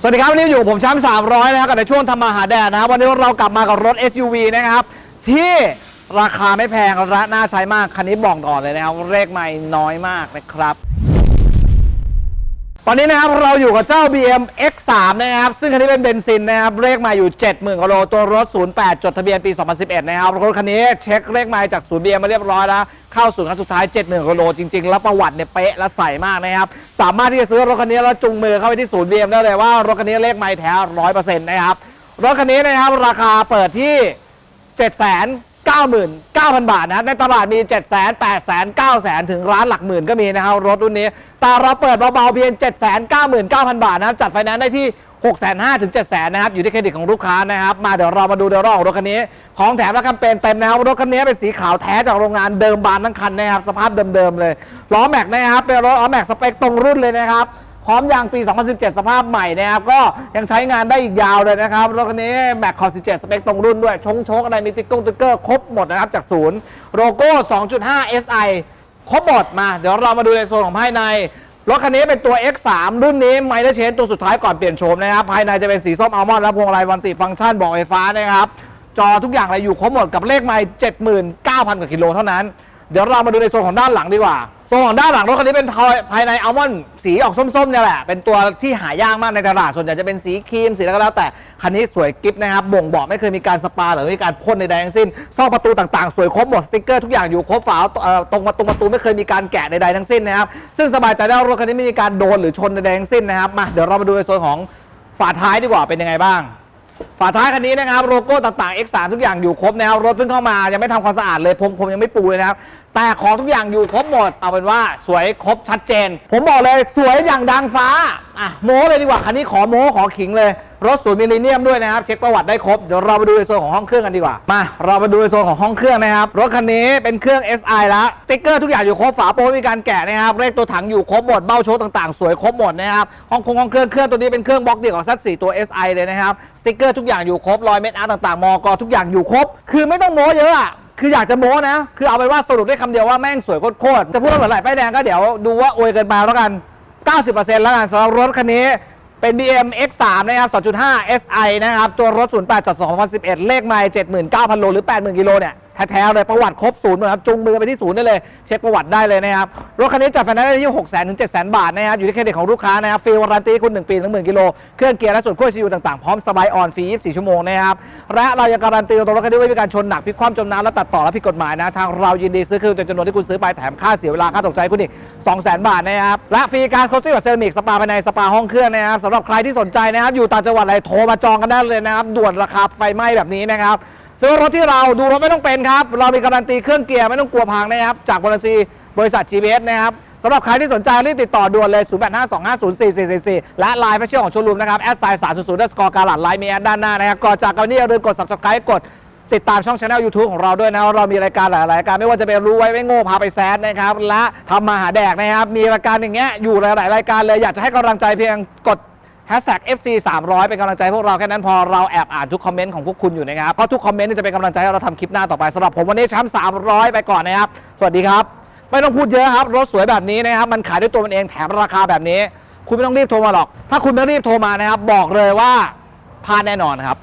สวัสดีครับวันนี้อยู่กับผมช้ำ300นะครับกับในช่วงทำมาหาแดดนะครับวันนี้เรากลับมากับรถ SUV นะครับ ที่ราคาไม่แพงและน่าใช้มาก คันนี้บอกก่อนเลยนะครับเลขไม่น้อยมากนะครับ ตอนนี้นะครับเราอยู่กับเจ้า BM X3 นะครับ ซึ่งคันนี้เป็นเบนซินนะครับ เลขมาอยู่ 70,000กิโลตัวรถ 08 จดทะเบียนปี 2011 นะครับรถคันนี้เช็คเลขมาจากศูนย์ BM มาเรียบร้อยแล้ว เข้าสู่ครั้งสุดท้าย 70,000กิโลจริง ๆ แล้วประวัติเนี่ยเป๊ะและใสมากนะครับ สามารถที่จะซื้อรถคันนี้แล้วจุงมือเข้าไปที่ศูนย์ BM ได้เลยว่ารถคันนี้เลขไม่แท้100%นะครับรถคันนี้นะครับราคาเปิดที่7 9 9 0 0 99,000 บาทนะในตลาดมี 7 0 0 0 0 8 0 0 0 9 0 0 0 ถึงร้านหลักหมื่นก็มีนะครับรถรุ่นนี้แต่เราเปิดเบาๆเพียง 7 9 9 0 0 0 บาทนะครับจัดไฟแนนซ์ได้ที่ 6 5 0 0 0ถึง7 0 0 0 0นะครับอยู่ที่เครดิตของลูกค้านะครับมาเดี๋ยวเรามาดูเดี๋ยวรองของรถคันนี้ ของแถมและแคมเปญเต็มนะครับรถคันนี้เป็นสีขาวแท้จากโรงงานเดิมบานทั้งคันนะครับสภาพเดิมๆเลยล้อแม็กนะครับเป็นรถล้อแม็กสเปคตรงรุ่นเลยนะครับ พร้อมยางปี 2017 สภาพใหม่นะครับก็ยังใช้งานได้อีกยาวเลยนะครับรถคันนี้แม็กคอ17 สเปคตรงรุ่นด้วย ชงโชคอะไรมีติ๊กกงติ๊กเกอร์ครบหมดนะครับจากศูนย์โลโก้ 2.5 SI ครบหมดมา เดี๋ยวเรามาดูในโซนของภายในรถคันนี้เป็นตัว X3 รุ่นนี้ไมล์เชนตัวสุดท้ายก่อนเปลี่ยนโฉมนะครับ ภายในจะเป็นสีส้มอัลมอนด์และพวงมาลัยวันติฟังก์ชันบอกไฟฟ้านะครับ จอทุกอย่างอะไรอยู่ครบหมดกับเลขไมล์79,000กว่ากิโลเท่านั้น เดี๋ยวเรามาดูในโซนของด้านหลังดีกว่า โซนของด้านหลังรถคันนี้เป็นภายภายในอัลมอนด์สีออกส้มๆเนี่ยแหละ เป็นตัวที่หายากมากในตลาด ส่วนใหญ่จะเป็นสีครีมสีอะไรก็แล้วแต่ คันนี้สวยกิฟนะครับ บ่งบอกไม่เคยมีการสปาหรือมีการพ่นใดๆทั้งสิ้น ซอกประตูต่างๆ สวยครบหมด สติ๊กเกอร์ทุกอย่างอยู่ครบฝาตรงประตูประตูไม่เคยมีการแกะใดๆทั้งสิ้นนะครับ ซึ่งสบายใจได้ว่ารถคันนี้ไม่มีการโดนหรือชนใดๆทั้งสิ้นนะครับ มาเดี๋ยวเรามาดูในโซนของฝาท้ายดีกว่าเป็นยังไงบ้างฝาท้ายคันนี้นะครับโลโก้ต่างๆ X3 ทุกอย่างอยู่ครบนะครับรถเพิ่งเข้ามายังไม่ทำความสะอาดเลยพรมผมยังไม่ปูเลยนะครับ แต่ของทุกอย่างอยู่ครบหมด เอาเป็นว่าสวยครบชัดเจน ผมบอกเลยสวยอย่างดังฟ้า อะโม้เลยดีกว่าคันนี้ขอโม้ขอขิงเลย รถศูนย์มิลเลนเนียมด้วยนะครับ เช็คประวัติได้ครบ เดี๋ยวเราไปดูในโซนของห้องเครื่องกันดีกว่า มาเรามาดูในโซนของห้องเครื่องนะครับ รถคันนี้เป็นเครื่อง SI แล้วสติ๊กเกอร์ทุกอย่างอยู่ครบฝาโปรไม่มีการแกะนะครับเลขตัวถังอยู่ครบหมดเบ้าโชว์ต่างๆ สวยครบหมดนะครับห้องคงห้องเครื่องเครื่องตัวนี้เป็นเครื่องบล็อกเดียวกับซัดสี่ตัว SI เลยนะครับสติ๊กเกอร์ทุกอย่างอยู่ครบรอยเม็ดอาร์ตต่างๆมอกทุกอย่างอยู่ครบ คือไม่ต้องโม้เยอะอะ คืออยากจะโม้นะ คือเอาไปนว่าสรุปได้คำเดียวว่าแม่งสวยโคตรๆจะพูดว่าเหมือนไหลป้ายแดงก็เดี๋ยวดูว่าอวยเกินไปแล้วกัน 90%แล้วกันสำหรับรถคันนี้เป็น BM X3 นะครับ 2.5 SI นะครับ ตัวรถ 08จาก2011 เลขไมล์79,000 โล หรือ 80,000 กิโลเนี่ย แท้ๆเลยประวัติครบศูนย์หมดครับจุงมือไปที่ศูนย์ได้เลย เช็คประวัติได้เลยนะครับรถคันนี้จัดไฟแนนซ์ได้ที่ 6 0 0 0 0ถึง700,000 บาทนะครับอยู่ที่เครดิตของลูกค้านะครับฟรีวารันตีคุณ 1 ปีถึงหมื่นกิโลเครื่องเกียร์และส่วนควบคุมต่างๆพร้อมสบายออนฟรี24 ชั่วโมงนะครับและเรายังการันตีตัวรถคันนี้ไว้มีการชนหนักพลิกคว่ำจมน้ำและตัดต่อและผิดกฎหมายนะทางเรายินดีซื้อคืนจำนวนที่คุณซื้อไปแถมค่าเสียเวลาค่าตกใจคุณอีก200,000 บาทนะครับและฟรีการโคตติ้งแบบเซรามิกสปาภายในสปาห้องเครื่องนะครับสำหรับใครที่สนใจนะครับอยู่ต่างจังหวัดอะไรโทรมาจองกันได้เลยนะครับด่วนราคาไฟไหม้แบบนี้นะครับ ซื้อรถที่เราดูรถไม่ต้องเป็นครับ เรามีการันตีเครื่องเกียร์ไม่ต้องกลัวพังนะครับ จากบริษัทบริษัท GPS นะครับสำหรับใครที่สนใจรีบติดต่อด่วนเลย 0852504444 และไลน์แฟชชั่นของชว์รูมนะครับแอดไซน์300สกอร์การัดไลน์มีแอดด้านหน้านะครับก่อนจากกันนี้อย่าลืมกด subscribe กดติดตามช่องช anel YouTube ของเราด้วยนะเรามีรายการหลายรายการไม่ว่าจะเป็นรู้ไว้ไม่โง่พาไปแซดนะครับและทำมาหาแดกนะครับมีรายการอย่างเงี้ยอยู่หลาย ๆ รายการเลยอยากจะให้กำลังใจเพียงกด FC 300 เป็นกำลังใจพวกเราแค่นั้นพอเราแอบอ่านทุกคอมเมนต์ของพวกคุณอยู่นะครับเพราะทุกคอมเมนต์นี่จะเป็นกำลังใจให้เราทำคลิปหน้าต่อไปสำหรับผมวันนี้ช้ำ300 ไปก่อนนะครับ สวัสดีครับ ไม่ต้องพูดเยอะครับ รถสวยแบบนี้นะครับมันขายด้วยตัวมันเองแถมราคาแบบนี้ คุณไม่ต้องรีบโทรมาหรอก ถ้าคุณไม่รีบโทรมานะครับบอกเลยว่าพลาดแน่นอนครับ